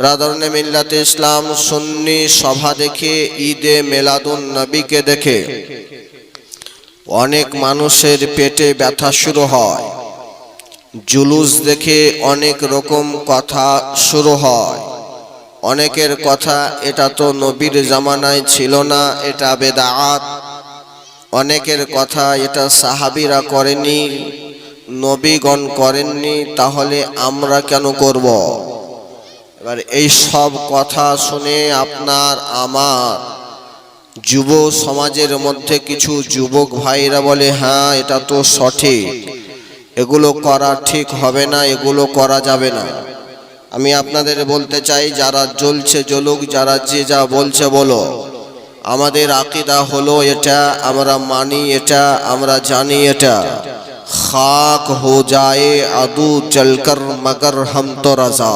ব্রাদরনে মিল্লাতে ইসলাম সুন্নি সভা দেখে, ঈদে মেলাদুন নবীকে দেখে। অনেক মানুষের পেটে ব্যথা শুরু হয়। জুলুস দেখে অনেক রকম কথা শুরু হয়। অনেকের কথা, এটা তো নবীর জামানায় ছিল না, এটা বেদাত অনেকের কথা, এটা সাহাবিরা করেনি, নবীগণ করেননি, তাহলে আমরা কেন করব? এবার এই সব কথা শুনে আপনার, আমার যুব সমাজের মধ্যে কিছু যুবক ভাইরা বলে হ্যাঁ এটা তো সঠিক। এগুলো করা ঠিক হবে না, এগুলো করা যাবে না। আমি আপনাদের বলতে চাই, যারা জ্বলছে জ্বলুক, যারা যে যা বলছে বলো। আমাদের আকিদা হলো এটা, আমরা মানি এটা, আমরা জানি এটা। খাক হো যায় আদু চলকর মগর হম তো রাজা।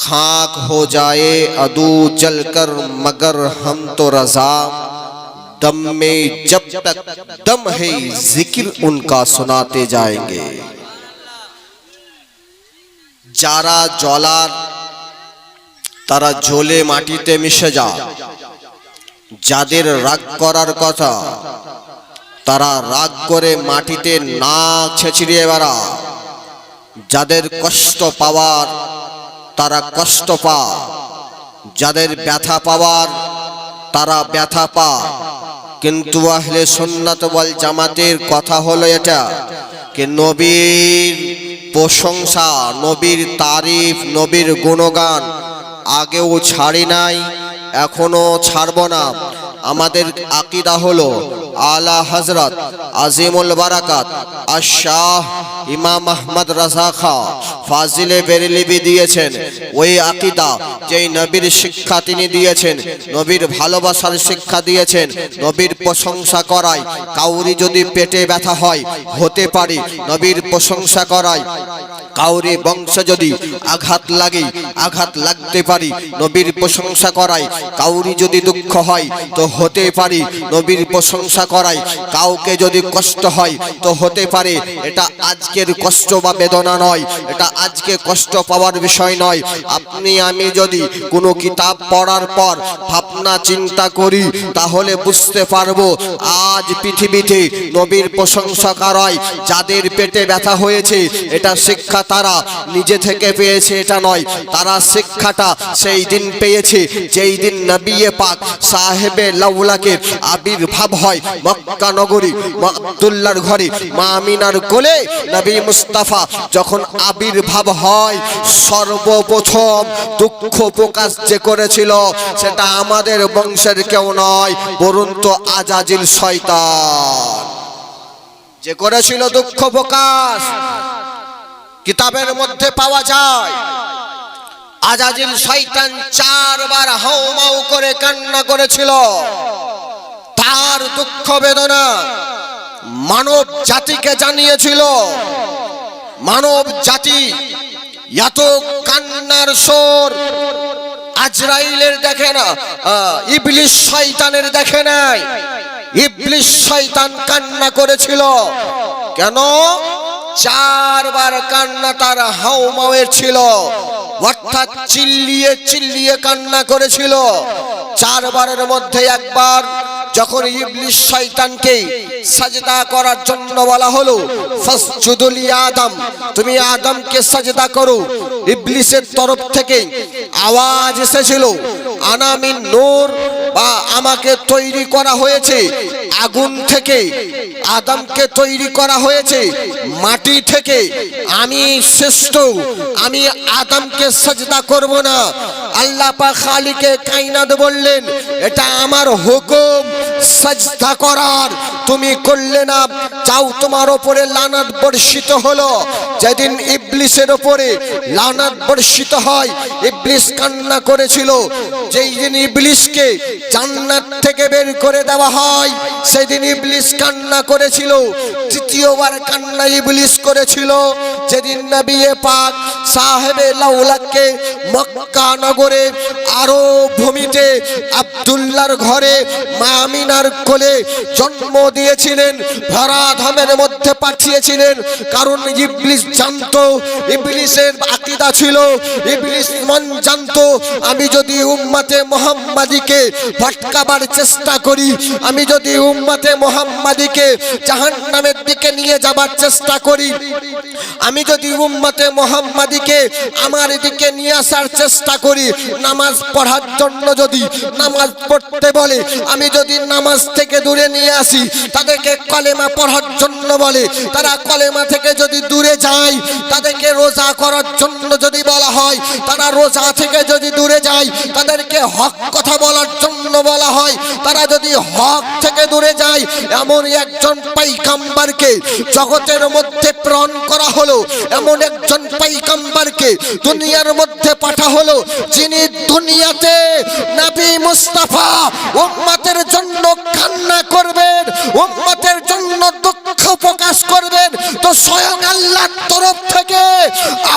खाक हो जाए अदू जलकर मगर हम तो रजा दम में जब तक दम है जिक्र उनका सुनाते जाएंगे যারা জলার তারা জ্বলে মাটিতে মিশে যা যাদের রাগ করার কথা তারা রাগ করে মাটিতে না ছেঁচড়িয়ে বেড়া যাদের কষ্ট পাওয়ার তারা কষ্ট পা যাদের ব্যথা পাওয়ার, তারা ব্যথা পা কিন্তু আহলে সুন্নাত ওয়াল জামাতের কথা হলো এটা যে নবীর প্রশংসা, নবীর তারিফ, নবীর গুণগান আগেও ছাড়ি নাই, এখনও ছাড়ব না। আমাদের আকিদা হলো আলা হজরত আজিমুল বারাকাত আশাহ ইমাম আহমদ রাজা খা ফাজিলে বেরেলিবি দিয়েছেন। ওই আকিদা যেই নবীর শিক্ষা তিনি দিয়েছেন, নবীর ভালোবাসার শিক্ষা দিয়েছেন, নবীর প্রশংসা করায়। কাউরি যদি পেটে ব্যথা হয়, হতে পারে নবীর প্রশংসা করায়। কাউরি বংশ যদি আঘাত লাগে, আঘাত লাগতে পারি, নবীর প্রশংসা করায়। কাউরি যদি দুঃখ হয়, তো হতে পারি নবীর প্রশংসা করায় কাউকে যদি কষ্ট হয়, তো হতে পারে এটা আজকের কষ্ট বা বেদনা নয়, এটা আজকে কষ্ট পাওয়ার বিষয় নয়। আপনি, আমি যদি কোনো কিতাব পড়ার পর ভাবনা, চিন্তা করি, তাহলে বুঝতে পারব আজ পৃথিবীতে নবীর প্রশংসা করায় যাদের পেটে ব্যথা হয়েছে, এটা শিক্ষা তারা নিজে থেকে পেয়েছে, এটা নয়। তারা শিক্ষাটা সেই দিন পেয়েছে, যেই দিন নবিয়ে পাক সাহেবে লাউলাকে আবির্ভাব হয় মক্কা নগরী মা আব্দুল্লাহর ঘরে, মা আমিনার কোলে নবী মুস্তাফা যখন আবির্ভাব হয়, সর্বপ্রথম দুঃখ প্রকাশ যে করেছিল সেটা আমাদের বংশের কেউ নয় বরুণ তো আজাজিল শয়তান। যে করেছিল দুঃখ প্রকাশ, কিতাবের মধ্যে পাওয়া যায়, আজাজিল শয়তান চারবার হাউমাউ করে কান্না করেছিল। তার দুঃখ বেদনা মানব জাতিকে জানিয়েছিল। মানব জাতি এত কান্নার সোর আজরাইলের দেখে না ইবলিশ শয়তানের দেখে নাই। ইবলিশ শয়তান কান্না করেছিল। কেন? চারবার কান্না তার হাউমাউয়ের ছিল। অর্থাৎ চিল্লিয়ে চিল্লিয়ে কান্না করেছিল। চারবারের মধ্যে একবার যখন ইবলিশ শয়তানকে সাজদা করার জন্য বলা হলো, ফাসজুদুলি আদম, তুমি আদমকে সাজদা করো। ইবলিসের তরফ থেকে আওয়াজ এসেছিল আনামিন নূর বা আমাকে তৈরি করা হয়েছে, আগুন থেকে, আদমকে তৈরি করা হয়েছে, মাটি থেকে, আমি শ্রেষ্ঠ, আমি আদমকে সাজদা করব না। আল্লাহ পাক খালিকে কাইনাত বললেন, এটা আমার হুকুম, সাজদা করার। তুমি করলে না চাও তোমার ওপরে লানাত বর্ষিত হলো। যেদিন ইবলিসের ওপরে লানাত বর্ষিত হয়, ইবলিস কান্না করেছিল। যেই দিন ইবলিসকে জান্নাত থেকে বের করে দেওয়া হয়, সেদিন ইবলিস কান্না করেছিল। তৃতীয়বার কান্না ইবলিস করেছিল। যেদিন নবিয়ে পাক সাহেবে লাউলাককে মক্কা নগরে আরও ভূমিতে আব্দুল্লাহর ঘরে, মা আমিনার কোলে জন্ম দিয়েছিলেন ভরা ধামের মধ্যে পাঠিয়েছিলেন। কারণ ইবলিস জানত, ইবলিসের আকিদা ছিল, ইবলিস মন জানতো, আমি যদি উম্মাতে মোহাম্মদীকে ভটকাবার চেষ্টা করি, আমি যদি উম্মাতে মোহাম্মদীকে জাহান্নামের দিকে নিয়ে যাবার চেষ্টা করি, আমি যদি উম্মাতে মোহাম্মদীকে আমার দিকে নিয়ে আসার চেষ্টা করি নামাজ পড়ার জন্য যদি নামাজ পড়তে বলে, আমি যদি নামাজ থেকে দূরে নিয়ে আসি, তাদেরকে কলেমা পড়ার জন্য বলে। তারা কলেমা থেকে যদি দূরে যায়, তাদেরকে রোজা করার জন্য যদি বলা হয়, তারা রোজা থেকে যদি দূরে যায়, তাদেরকে হক কথা বলার জন্য বলা হয়। তারা যদি হক থেকে দূরে যায়, এমন একজন পাইকাম্বারকে জগতের মধ্যে প্রেরণ করা হলো, এমন একজন পাইকাম্বারকে দুনিয়ার মধ্যে পাঠা হলো, যিনি দুনিয়াতে নবী মুস্তাফা উম্মতের জন্য কান্না করবেন, উম্মতের জন্য দুঃখ প্রকাশ করবেন। তো স্বয়ং আল্লাহর তরফ থেকে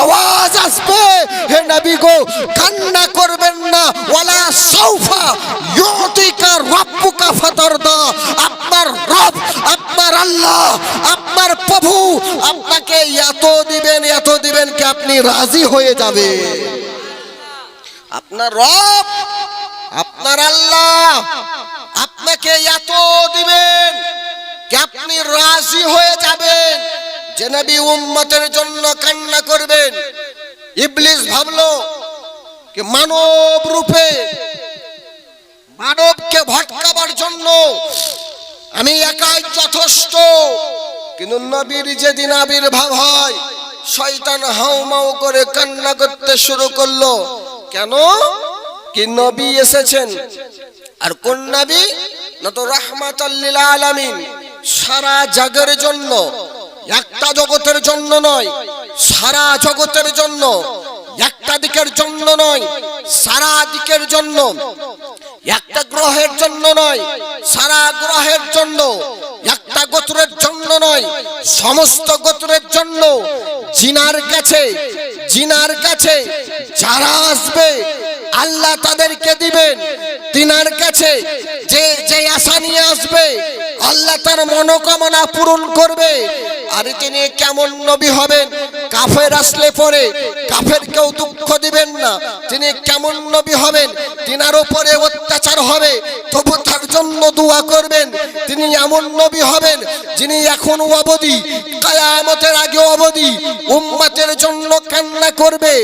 আওয়াজ আসবে, হে নবী গো, কান্না করবেন না। ওয়ালা সাউফা ইউতিকা রাব্বুকা ফাতারদা। আপনার রব, আপনার আল্লাহ, আপনার প্রভু আপনাকে এত দিবেন এত দিবেন কি আপনি রাজি হয়ে যাবে আপনার রব, আপনার আল্লাহ, আপনাকে এত দিবেন কি আপনি রাজি হয়ে যাবেন। যে নবী উম্মতের জন্য কান্না করবেন। ইবলিস ভাবলো কি মানব রূপে, মানবকে ভটকাবার জন্য আমি একাই যথেষ্ট। কিন্তু নবীর যেদিন আবির্ভাব হয়, শয়তান হাউমাউ করে কান্না করতে শুরু করল। কেন? কি নবী এসেছেন? আর কোন নবী? না তো রাহমাতাল্লিল আলামিন। সারা জাগের জন্য, একটা জগতের জন্য নয়, সারা জগতের জন্য একটা দিকের জন্য নয়, সারা দিকের জন্য। একটা গ্রহের জন্য নয়, সারা গ্রহের জন্য। একটা গোত্রের জন্য নয়, সমস্ত গোত্রের জন্য। জিনার কাছে জিনার কাছে যারা আসবে, আল্লাহ তাদেরকে দিবেন। তিনার কাছে যে যে আশা নিয়ে আসবে, আল্লাহ তার মনোকামনা পূরণ করবে। আর তিনি কেমন নবী হবেন? কাফের আসলে পরে কাফের কেউ দুঃখ দিবেন না। তিনি কেমন নবী হবেন? তিনার উপরে অত্যাচার হবে। তবু তার জন্য দোয়া করবেন, তিনি এমন নবী হবেন যিনি এখন অবধি, কায়ামতের আগে অবধি উম্মাতের জন্য কান্না করবে।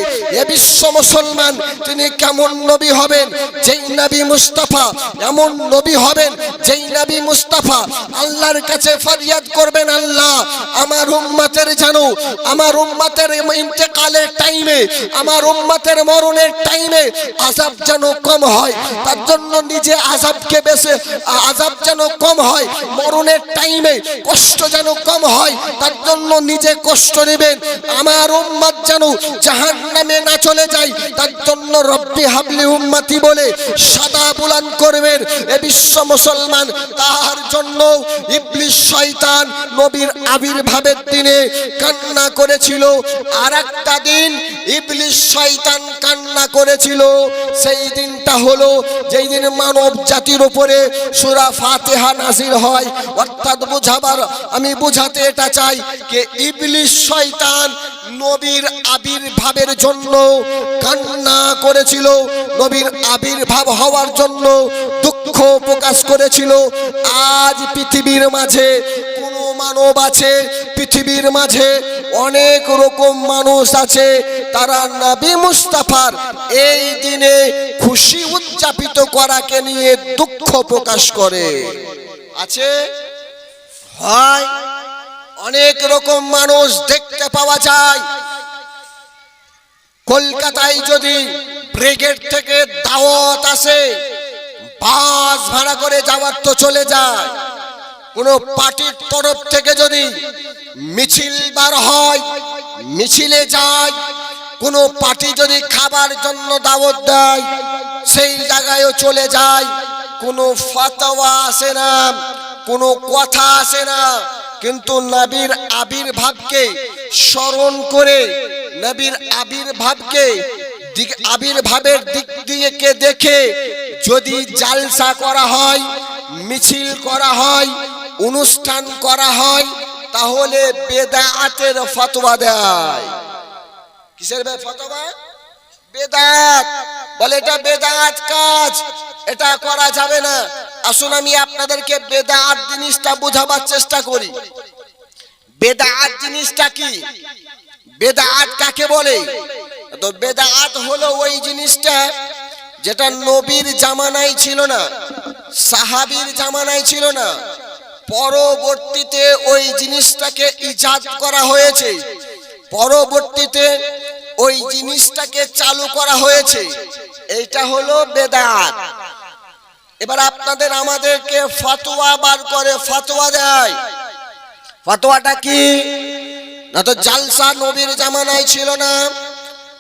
এ বিশ্ব মুসলমান, তিনি কেমন নবী হবেন? যেই নবী মুস্তাফা এমন নবী হবেন, যেই নবী মুস্তাফা আল্লাহর কাছে ফরিয়াদ করবেন আল্লাহ। আমার উম্মাতের জানো আমার উম্মাতের ইন্তেকালের টাইমে, আমার উম্মাতের মরণের টাইমে আজাব যেন কম হয়, তার জন্য নিজে আজাবকে বেছে আজাব যেন কম হয়, মরণের টাইমে কষ্ট যেন কম হয়, তার জন্য নিজে কষ্ট নেবেন। আমার উম্মাত যেন জাহান নামে না চলে যায়, তার জন্য রব্বি হাবলি উম্মাতি বলে সাদা বুলান করবেন এ বিশ্ব মুসলমান। তার জন্য ইবলিশ শয়তান নবীর আবির্ভাবের দিনে কান্না করেছিল। আর একটা দিন ইবলিশ শয়তান কান্না করেছিল। সেই দিনটা হলো যেই দিন মানব জাতির উপরে সুরা ফাতেহা নাজির হয়। অর্থাৎ বুঝাবার, আমি বুঝাতে এটা চাই যে ইবলিশ শয়তান নবীর আবির্ভাবের জন্য কান্না করেছিল। নবীর আবির্ভাব হওয়ার জন্য দুঃখ প্রকাশ করেছিল। আজ পৃথিবীর মাঝে কোনো মানব আছে পৃথিবীর মাঝে অনেক রকম মানুষ আছে, তারা নবী মুস্তাফার এই দিনে খুশি উদযাপিত করাকে নিয়ে দুঃখ প্রকাশ করে। আছে? হয়। অনেক রকম মানুষ দেখতে পাওয়া যায়। কলকাতায় যদি ব্রিগেড থেকে দাওয়াত আসে, বাস ভাড়া করে যাওয়ার তো চলে যায়। কোনো পার্টির তরফ থেকে যদি মিছিল বার হয়, মিছিলে যায়, কোনো পার্টি যদি খাবার জন্য দাওয়াত দেয়, সেই জায়গায়ও চলে যায়, কোনো ফতোয়া আসে না, কোনো কথা আসে না। কিন্তু নবীর আবির্ভাবকে স্মরণ করে, নবীর আবির্ভাবকে আবির্ভাবের দিক দিয়ে কে দেখে যদি জালসা করা হয়, মিছিল করা হয় অনুষ্ঠান করা হয়, তাহলে বেদা বেদাতের ফতোয়া দেয়। কিসের ফতোয়া? বেদাত বলে, এটা বেদাত কাজ, এটা করা যাবে না। আসুন আমি আপনাদেরকে বেদাত জিনিসটা বোঝাবার চেষ্টা করি। বেদাত জিনিসটা কি? বেদাত কাকে বলে? তো বেদাত হলো ওই জিনিসটা যেটা নবীর জামানায় ছিল না, সাহাবীর জামানায় ছিল না। পরবর্তীতে ওই জিনিসটাকে ইজাদ করা হয়েছে। পরবর্তীতে ওই জিনিসটাকে চালু করা হয়েছে। এইটা হলো বেদাত। এবার আপনাদের আমাদেরকে ফতোয়া বার করে ফতোয়া দেয়। ফতোয়াটা কি? না তো জালসা নবীর জামানায় ছিল না?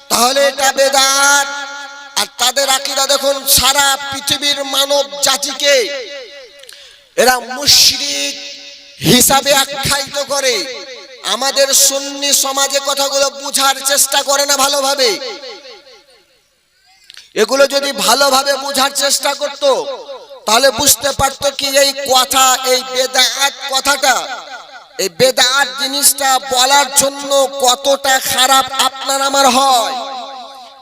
তাহলে এটা বেদাত। আর তাদের আকিদা দেখুন, সারা পৃথিবীর মানব জাতিকে এরা মুশরিক হিসাবে আখ্যায়িত করে। আমাদের সুন্নি সমাজে কথাগুলো বুঝার চেষ্টা করে না ভালোভাবে। এগুলো যদি ভালোভাবে বুঝার চেষ্টা করত, তাহলে বুঝতে পারতো কি এই কথা, এই বেদাত কথাটা। এই বেদাত জিনিসটা বলার জন্য কতটা খারাপ আপনার আমার হয়?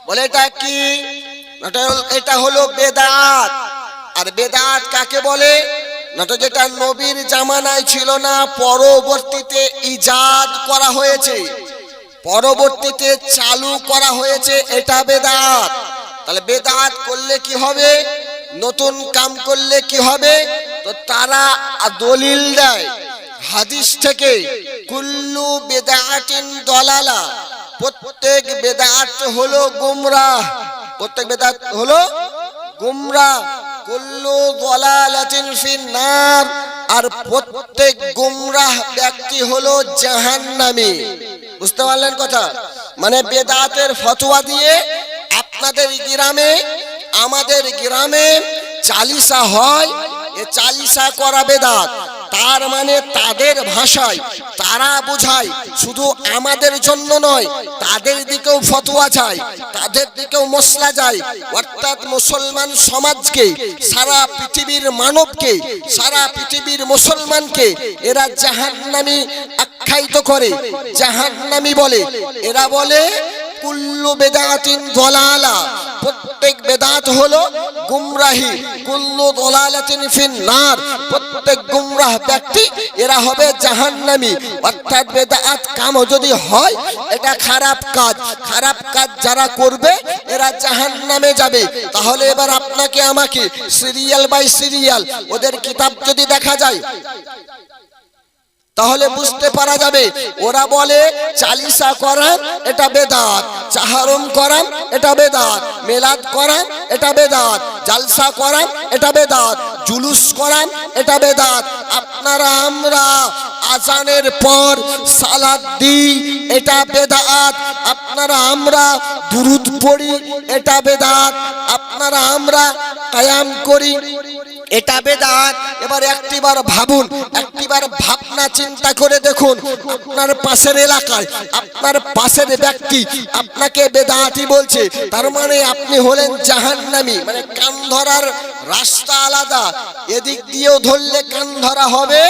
বলে এটা কি? এটা হলো বেদাত। আর বেদাত কাকে বলে? না তো যেটা নবীর জামানায় ছিল না, পরবর্তীতে ইজাদ করা হয়েছে। পরবর্তীতে চালু করা হয়েছে, এটা বেদাত। তাহলে বেদাত করলে কি হবে? নতুন কাম করলে কি হবে? তো তারা দলিল দেয়, হাদিস থেকে, কুল্লু বেদাতিন দলালা। প্রত্যেক বেদাত হলো গুমরাহ। প্রত্যেক বেদাত হলো গুমরাহ। কুল্লু দলালাতিন ফিন্নার, আর প্রত্যেক গুমরাহ ব্যক্তি হলো জাহান্নামী। বুঝতে পারলেন কথা? মানে বেদাতের ফতোয়া দিয়ে আপনাদের গ্রামে, আমাদের গ্রামে চালিসা হয়, এ চালিসা করা বেদাত। তার মানে তাদের ভাষায়, তারা বোঝায়, শুধু আমাদের জন্য নয়, তাদের দিকেও ফতোয়া যায় তাদের দিকেও মশলা যায়। অর্থাৎ মুসলমান সমাজকে, সারা পৃথিবীর মানবকে, সারা পৃথিবীর মুসলমানকে এরা জাহান্নামী আখ্যায়িত করে। জাহান্নামী বলে, এরা বলে কুল্লু বেদাতিন দলালা। প্রত্যেক বেদাত হলো গুমরাহি। কুল্লু দলালাতিন ফিন্নার। প্রত্যেক গুমরাহ ব্যক্তি, এরা হবে জাহান্নামী। অর্থাৎ বেদাত কাম যদি হয়, এটা খারাপ কাজ। খারাপ কাজ যারা করবে, এরা জাহান্নামে যাবে। তাহলে এবার আপনাকে আমাকে, সিরিয়াল বাই সিরিয়াল, ওদের কিতাব যদি দেখা যায়। তাহলে বুঝতে পারা যাবে, ওরা বলে চালিসা করান, এটা বেদাত, চাহারুম করান, এটা বেদাত, মেলাদ করান, এটা বেদাত, জালসা করান, এটা বেদাত, জুলুস করান, এটা বেদাত। আপনারা, আমরা আজানের পর সালাদ দিই, এটা বেদাত। আপনারা, আমরা দুরুদ পড়ি, এটা বেদাত। আপনারা, আমরা কায়াম করি। এটা বেদাত। এবার একটিবার ভাবুন, একটিবার ভাবনা চিন্তা করে দেখুন, আপনার পাশের এলাকায়, আপনার পাশের ব্যক্তি আপনাকে বেদাতি বলছে। তার মানে আপনি হলেন জাহান্নামী মানে কান ধরার রাস্তা আলাদা। এদিক দিয়েও ধরলে কান ধরা হবে,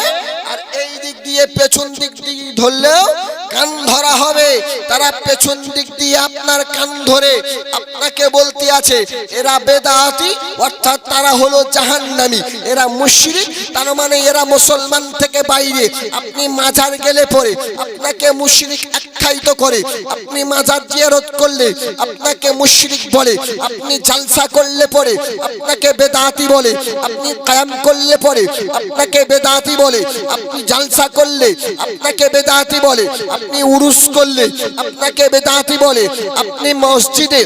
আর এই দিক দিয়ে পেছন দিক দিয়ে ধরলেও কান ধরা হবে। তারা পেছন দিক দিয়ে আপনার কান ধরে আপনাকে বলতে আছে, এরা বেদাতি, অর্থাৎ তারা হলো জাহান্নামী। এরা মুশরিক, তার মানে এরা মুসলমান থেকে বাইরে। আপনি মাজার গেলে পরে, আপনাকে মুশরিক আখ্যায়িত করে, আপনি মাজার জিয়ারত করলে, আপনাকে মুশরিক বলে, আপনি জালসা করলে পরে, আপনাকে বেদাতি বলে, আপনি কায়াম করলে পরে, আপনাকে বেদাতি বলে, আপনি জালসা করলে, আপনাকে বেদাতি বলে, আপনি উরুস করলে, আপনাকে বেদাতি বলে, আপনি মসজিদে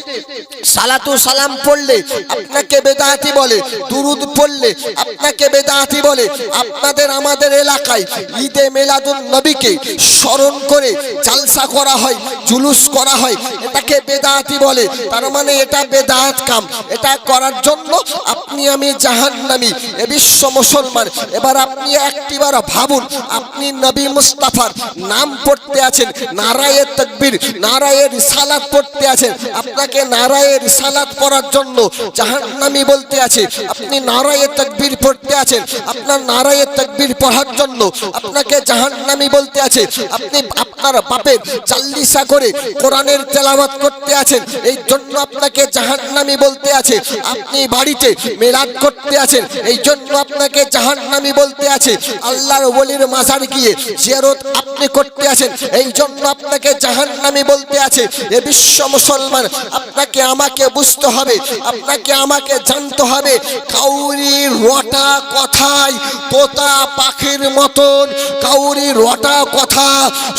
সালাতু সালাম পড়লে, আপনাকে বেদাতি বলে, দুরুদ পড়লে আপনাকে বেদাতি বলে, আপনাদের আমাদের এলাকায় ঈদে মেলাদুন নবীকে স্মরণ করে জালসা করা হয়, জুলুস করা হয়, এটাকে বেদাতি বলে। তার মানে এটা বেদাত কাম। এটা করার জন্য আপনি আমি জাহান্নামী, এ বিশ্ব মুসলমান। এবার আপনি একটিবার ভাব ভাবুন, আপনি নবী মুস্তাফার নাম পড়তে আছেন, নারায়ে তকবির, নারায়ে রিসালাত পড়তে আছেন। আপনাকে নারায়ে রিসালাত পড়ার জন্য জাহান্নামী বলতে আছে, আপনি নারায়ে তকবীর পড়তে আছেন আপনার নারায়ে তকবীর পড়ার জন্য আপনাকে জাহান্নামী বলতে আছে। আপনি আপনার বাপের চাল্লিশা করে কোরআনের তেলাওয়াত করতে আছেন। এই জন্য আপনাকে জাহান্নামী বলতে আছে। আপনি বাড়িতে মেলাদ করতে আছেন। এই জন্য আপনাকে জাহান্নামী বলতে আছে। আল্লাহর ওলির মাজার গিয়ে জিয়ারত আপনি করতে আছেন। এই জন্য আপনাকে জাহান্নামী বলতে আছে। এ বিশ্ব মুসলমান, আপনাকে আমাকে বুঝতে হবে। আপনাকে আমাকে জানতে হবে। কাউরি রটা কথায় তোতা পাখির মতন। কাউরি রটা কথা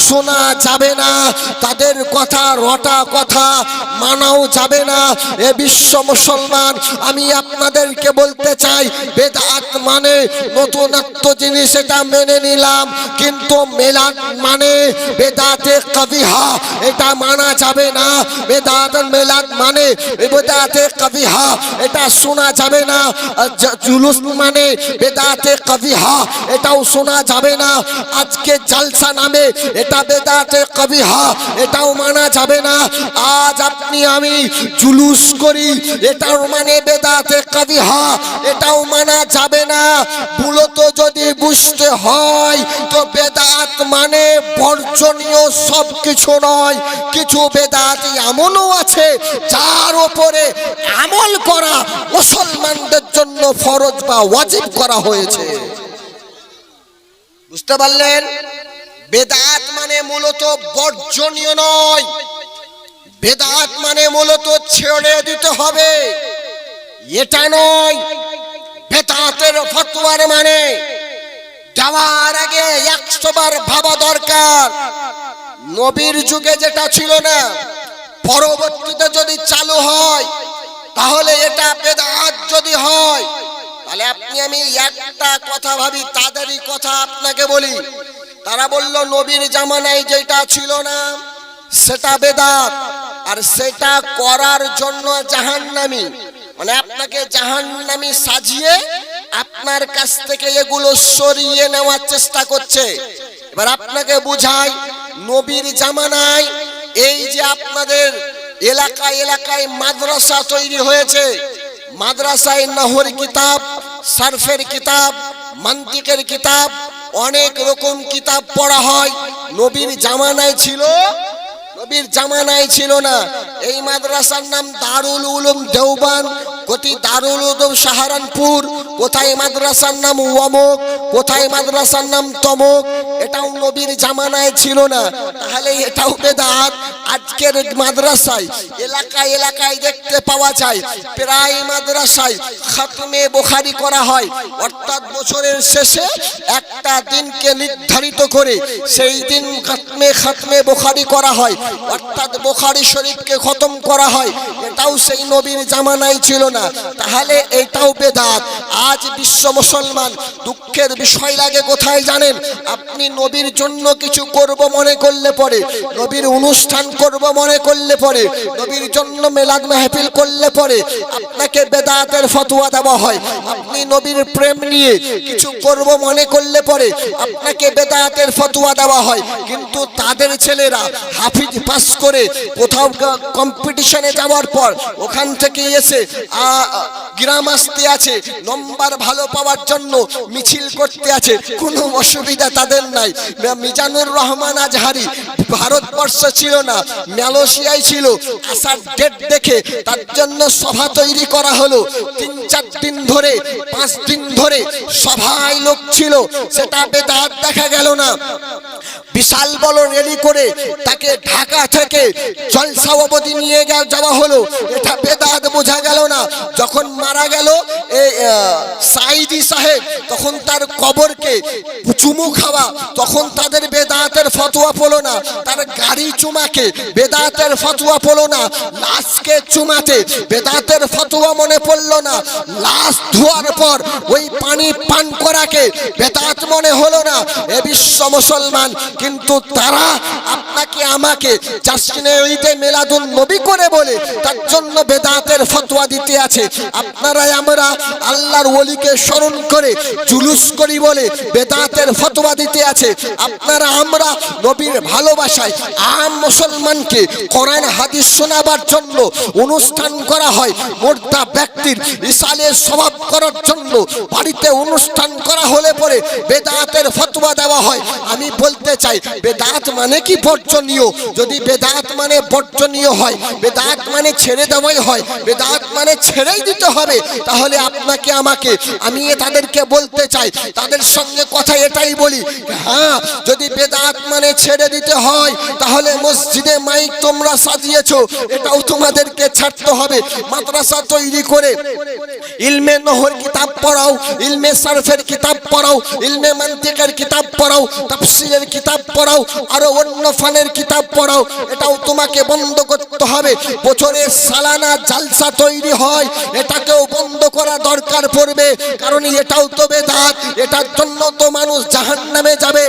শোনা যাবে না, তাদের কথা, রটা কথা মানাও যাবে না। এ বিশ্ব মুসলমান, আমি আপনাদেরকে বলতে চাই, বেদাত মানে নতুনত্ব জিনিস, এটা মেনে নিলাম, কিন্তু মেলাদ মানে বেদাতে কবিহা, এটা মানা যাবে না। বেদাত মেলাদ মানে বেদাতে কবিহা, এটা শোনা যাবে না। জুলুস মানে বেদাতে কবিহা, এটাও শোনা যাবে না। আজকে জালসা নামে এটা বেদাতে কবিহা, এটাও মানা যাবে না। আজ আপনি আমি জুলুস করি, এটাও মানে বেদাতে কবিহা, এটাও মানা যাবে না। মূলত যদি বুঝতে হয়, তো বেদাত মানে বর্জনীয় সব কিছু নয়। কিছু বেদাত এমনও আছে, যার ওপরে আমল করা মুসলমানদের জন্য ফরজ। বা ওয়াজিব করা হয়েছে। বুঝতে পারলেন? বেদাত মানে মূলত বর্জনীয় নয়। বেদাত মানে মূলত ছেড়ে দিতে হবে। এটা নয়। বেদাতের ফতোয়ার মানে যাওয়ার আগে একশো বার ভাবা দরকার। নবীর যুগে যেটা ছিল না, পরবর্তীতে যদি চালু হয়, তাহলে এটা বেদাত যদি হয় তাহলে আপনি আমি একটা কথা ভাবি, তাদেরই কথা আপনাকে বলি। তারা বলল, নবীর জামানায় যেটা ছিল না, সেটা বেদাত, আর সেটা করার জন্য জাহান্নামী। মানে আপনাকে জাহান্নামী সাজিয়ে আপনার কাছ থেকে এগুলো সরিয়ে নেওয়ার চেষ্টা করছে। এবার আপনাকে বুঝাই, নবীর জামানায় এই যে আপনাদের এলাকায় এলাকায় মাদ্রাসা তৈরি হয়েছে মাদ্রাসায় নহর কিতাব, সার্ফের কিতাব, মান্তিকের কিতাব, অনেক রকম কিতাব পড়া হয়। নবীর জামানায় ছিল নবীর জামানায় ছিল না। এই মাদ্রাসার নাম দারুল উলুম দেওবান, কোটি দারুল উলুম সাহারানপুর। কোথায় মাদ্রাসার নাম ওয়ামক, কোথায় মাদ্রাসার নাম তমক, এটাও নবীর জামানায় ছিল না। তাহলে এটাও বেদাত। আজকের মাদ্রাসায় এলাকায় এলাকায় দেখতে পাওয়া যায়, প্রায় মাদ্রাসায় খাতমে বোখারি করা হয়। অর্থাৎ বছরের শেষে একটা দিনকে নির্ধারিত করে সেই দিন খাতমে খাতমে বোখারি করা হয়। অর্থাৎ বোখারি শরীফকে খতম করা হয়। এটাও সেই নবীর জামানায় ছিল না। তাহলে এটাও বেদাত। আজ বিশ্ব মুসলমান, দুঃখের বিষয় লাগে কোথায় জানেন? আপনি নবীর জন্য কিছু করব মনে করলে পরে, নবীর অনুষ্ঠান করব মনে করলে পরে, নবীর জন্য মেলাদ মাহফিল করলে পরে আপনাকে বেদাতের ফতোয়া দেওয়া হয়। আপনি নবীর প্রেম নিয়ে কিছু করব মনে করলে পরে আপনাকে বেদাতের ফতোয়া দেওয়া হয়। কিন্তু তাদের ছেলেরা হাফিজ পাস করে কোথাও কম্পিটিশনে যাওয়ার পর ওখান থেকে এসে গ্রাম আসতে আছে নম্বর ভালো পাওয়ার জন্য মিছিল করতে আছে, কোনো অসুবিধা তাদের নাই। মিজানুর রহমান আজহারি, ভারতবর্ষ ছিল না ম্যালয়েশিয়ায় ছিল, আসার ডেট দেখে তার জন্য সভা তৈরি করা হলো। তিন, চার দিন ধরে, পাঁচ দিন ধরে সভায় লোক ছিল, সেটা বেদাত দেখা গেল না। বিশাল বড় রেলি করে তাকে ঢাকা থেকে জলসা অবধি নিয়ে গে- যাওয়া হলো। এটা বেদাত বোঝা গেল না। যখন মারা গেল এই সাইদি সাহেব, তখন তার কবরকে চুমু খাওয়া, তখন তাদের বেদাতের ফতোয়া পড়ল না। তার গাড়ি চুমাকে বেদাতের ফতোয়া পড়ল না। লাশকে চুমাতে বেদাতের ফতোয়া মনে পড়ল না। লাশ ধোয়ার পর ওই পানি পান করাকে বেদাত মনে হলো না। এ বিশ্ব মুসলমান কিন্তু তারা আপনাকে আমাকে জাসিনে ঈদে মেলাদুন নবী করে বলে তার জন্য বেদাতের ফতোয়া দিতে আছে। আপনারাই আমরা আল্লাহর ওলিকে স্মরণ করে জুলুস করি বলে বেদাতের ফতোয়া দিতে আছে। আপনারা আমরা নবীর ভালোবাসায় আম মুসলমানকে কোরআন, হাদিস শোনাবার জন্য অনুষ্ঠান করা হয়। মোর্দা ব্যক্তির ইসালের স্বভাব করার জন্য বাড়িতে অনুষ্ঠান করা হলে পরে বেদাতের ফতোয়া দেওয়া হয়। আমি বলতে চাই। বেদাত মানে কি বর্জনীয়? যদি বেদাত মানে বর্জনীয় হয়, বেদাত মানে ছেড়ে দেওয়াই হয়, বেদাত মানে ছেড়েই দিতে হবে, তাহলে আপনাকে আমাকে, আমি তাদেরকে বলতে চাই। তাদের সঙ্গে কথা এটাই বলি হ্যাঁ যদি বেদাত মানে ছেড়ে দিতে হয়, তাহলে মসজিদে মাইক তোমরা সাজিয়েছো, এটাও তোমাদেরকে ছাড়তে হবে। মাদ্রাসা তৈরি করে, ইলমে নহর কিতাব পড়াও, ইলমে সারফের কিতাব পড়াও, ইলমে মান্তিকের কিতাব পড়াও, তাফসিরের কিতাব পড়াও, আরও অন্য ফানের কিতাব পড়াও, এটাও তোমাকে বন্ধ করতে হবে। বছরের সালানা জালসা তৈরি হয়, এটাকেও বন্ধ করা দরকার পড়বে, কারণ এটাও তো বেদাত, এটার জন্য তো মানুষ জাহান্নামে যাবে।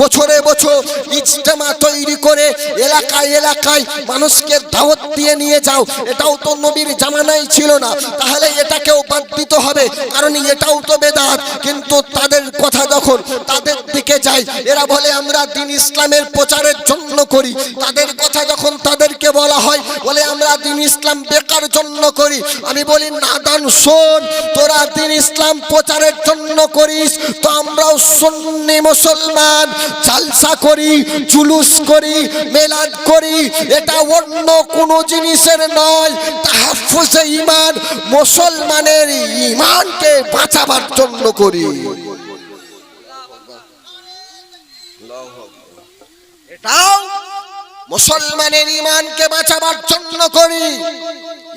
বছরে বছর ইজতেমা তৈরি করে এলাকায় এলাকায় মানুষকে দাওয়াত দিয়ে নিয়ে যাও, এটাও তো নবীর জামানাই ছিল না, তাহলে এটাকেও বাদ দিতে হবে, কারণ এটাও তো বেদাত, কিন্তু তাদের কথা যখন তাদের দিকে যাই এরা বলে, আমরা দিন ইসলামের প্রচারের জন্য করি। তাদের কথা যখন তাদেরকে বলা হয়, বলে, আমরা দিন ইসলাম বেকার জন্য করি। আমি বলি নাদান শোন, তোরা দিন ইসলাম প্রচারের জন্য করিস, তো আমরাও সুন্নি মুসলমান, জালসা করি, জুলুস করি, মেলাদ করি, এটা অন্য কোনো জিনিসের নয়। তাহাফুজে ইমান মুসলমানের ইমানকে বাঁচাবার জন্য করি। এটাও মুসলমানের ইমানকে বাঁচাবার জন্য করি।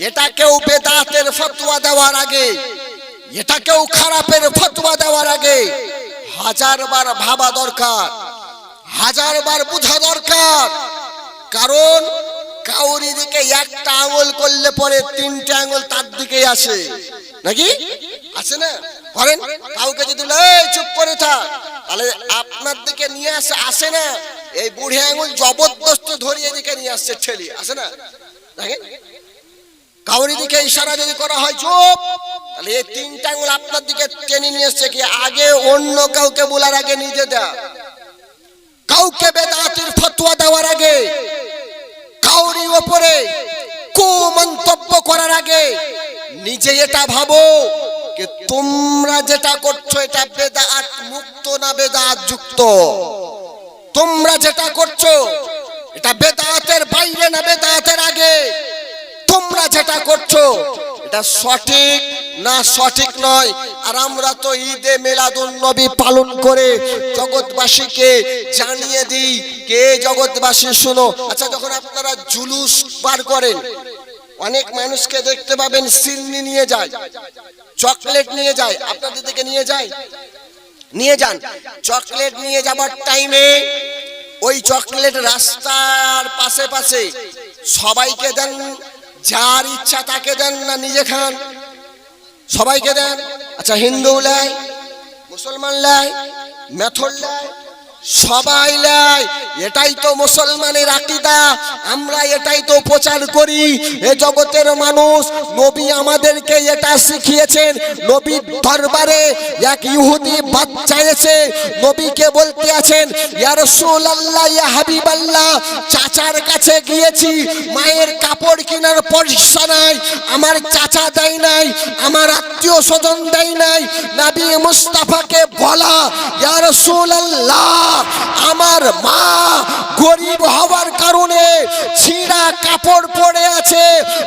এটা কেউ বেদাতের ফতোয়া দেওয়ার আগে, এটা কেউ খারাপের ফতোয়া দেওয়ার আগে হাজারবার ভাবা দরকার হাজারবার বোঝা দরকার। কারণ কাউরি দিকে একটা আঙুল করলে পরে তিনটে আঙুল তার দিকেই আসে। নাকি? আছে না? করেন? কাউকে যদি চুপ করে থাক। তাহলে আপনার দিকে নিয়ে আসে আসে না। এই বুড়ে আঙুল জবরদস্ত ধরিয়ে দিকে নিয়ে আসছে ছেলে আছে না? দেখেন? কাউরি দিকে ইশারা যদি করা হয়, চুপ! তাহলে এই তিনটা আঙুল আপনার দিকে টেনে নিয়ে এসছে কি আগে অন্য কাউকে বলার আগে নিজে দেয়া? কাউকে বেদাতির ফতোয়া দেওয়ার আগে? কাউরি ওপরে কু মন্তব্য করার আগে? নিজে এটা ভাবো যে তোমরা যেটা করছ এটা বেদাত মুক্ত না বেদাত যুক্ত? তোমরা যেটা করছ, এটা বেদাতের বাইরে না বেদাতের আগে? তোমরা যেটা করছ, এটা সঠিক না সঠিক নয়? আর আমরা তো ঈদে মেলাদুন নবী পালন করে জগৎবাসীকে জানিয়ে দিই, কে জগৎবাসী শুনো? আচ্ছা যখন আপনারা জুলুস বার করেন, অনেক মানুষকে দেখতে পাবেন সিন্নি নিয়ে যায়, চকলেট নিয়ে যায়, আপনাদের দিকে নিয়ে যায়। নিয়ে যান। চকলেট নিয়ে যাবার টাইমে ওই চকলেট রাস্তার পাশে পাশে সবাইকে দেন, যার ইচ্ছা তাকে দেন না নিজে খান। সবাইকে দেন আচ্ছা হিন্দু লাই, মুসলমান লাই, মেথর লাই সবাই লাই, এটাই তো মুসলমানের আকিদা, আমরা এটাই তো প্রচার করি। এ জগতের মানুষ, নবী আমাদেরকে এটা শিখিয়েছেন, নবীর দরবারে এক ইহুদি বাচ্চা এসে নবীকে বলতে আছেন, ইয়া রাসূলুল্লাহ, ইয়া হাবিবাল্লাহ, চাচার কাছে গিয়েছি, মায়ের কাপড় কেনার পয়সা নাই, আমার চাচা দেয় নাই, আমার আত্মীয় স্বজন দেয় নাই, নবী মুস্তাফাকে বলা, ইয়া রাসূলুল্লাহ আমার মা গরিব হওয়ার কারণে ছিঁড়া কাপড় পরে আছে।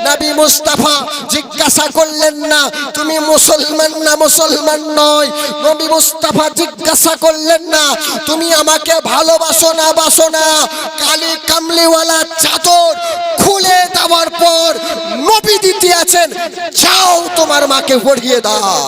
নবী মুস্তাফা জিজ্ঞাসা করলেন না, তুমি মুসলমান না মুসলমান নয়? নবী মুস্তাফা জিজ্ঞাসা করলেন না, তুমি আমাকে ভালোবাসো না, বাসো না। কালি কামলিওয়ালা চাদর খুলে দেওয়ার পর নবী দিতে আছেন, যাও তোমার মাকে পড়িয়ে দাও।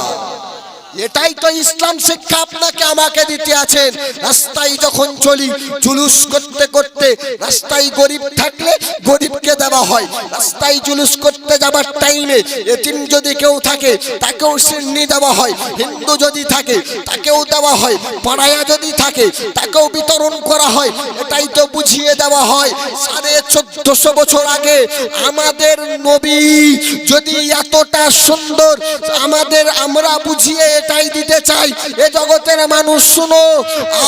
এটাই তো ইসলাম শিক্ষা আপনাকে আমাকে দিতে আছেন। রাস্তায় যখন চলি, জুলুস করতে করতে, রাস্তায় গরিব থাকলে গরিবকে দেওয়া হয়। রাস্তায় জুলুস করতে যাবার টাইমে এতিম যদি কেউ থাকে, তাকেও সিন্নি দেওয়া হয়। হিন্দু যদি থাকে, তাকেও দেওয়া হয়। পাড়ায়া যদি থাকে, তাকেও বিতরণ করা হয়। এটাই তো বুঝিয়ে দেওয়া হয়। সাড়ে চোদ্দশো বছর আগে আমাদের নবী যদি এতটা সুন্দর, আমাদের আমরা বুঝিয়ে এটাই দিতে চাই। এ জগতের মানুষ, শুনো,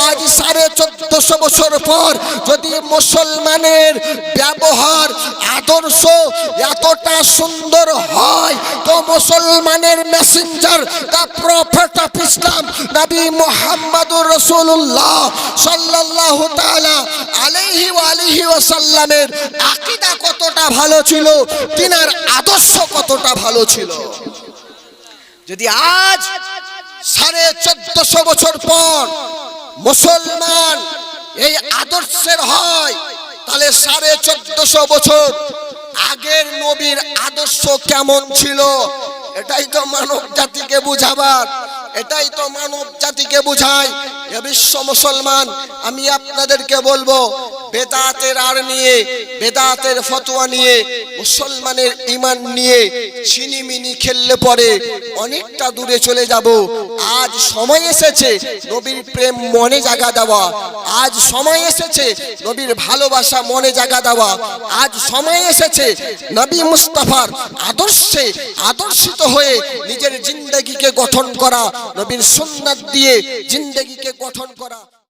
আজ সাড়ে চোদ্দশো বছর পর যদি মুসলমানের ব্যবহার, আদর্শ এতটা সুন্দর হয়, তো মুসলমানের messenger the prophet of Islam নবী মোহাম্মদুর রসুল্লাহ আলাইহি ওয়া আলিহি ওয়াসাল্লামের আকীদা কতটা ভালো ছিল, তিনার আদর্শ কতটা ভালো ছিল। যদি আজ সাড়ে চোদ্দশো বছর পর মুসলমান এই আদর্শের হয়, তাহলে সাড়ে চোদ্দশো বছর আগের নবীর আদর্শ কেমন ছিল? এটাই তো মানব জাতিকে বুঝাবার এটাই তো মানব জাতিকে বুঝায় এ বিশ্ব মুসলমান, আমি আপনাদেরকে বলব, বেদাতের আর নিয়ে, বেদাতের ফতোয়া নিয়ে, মুসলমানের ইমান নিয়ে চিনিমিনি খেললে পরে অনেকটা দূরে চলে যাব। আজ সময় এসেছে নবীর প্রেম মনে জাগা দেওয়া। আজ সময় এসেছে নবীর ভালোবাসা মনে জাগা দেওয়া। আজ সময় এসেছে নবী মুস্তাফার আদর্শে আদর্শিত হয়ে নিজের জিন্দগিকে গঠন করা। নবীর সুন্নাত দিয়ে জিন্দগিকে গঠন করা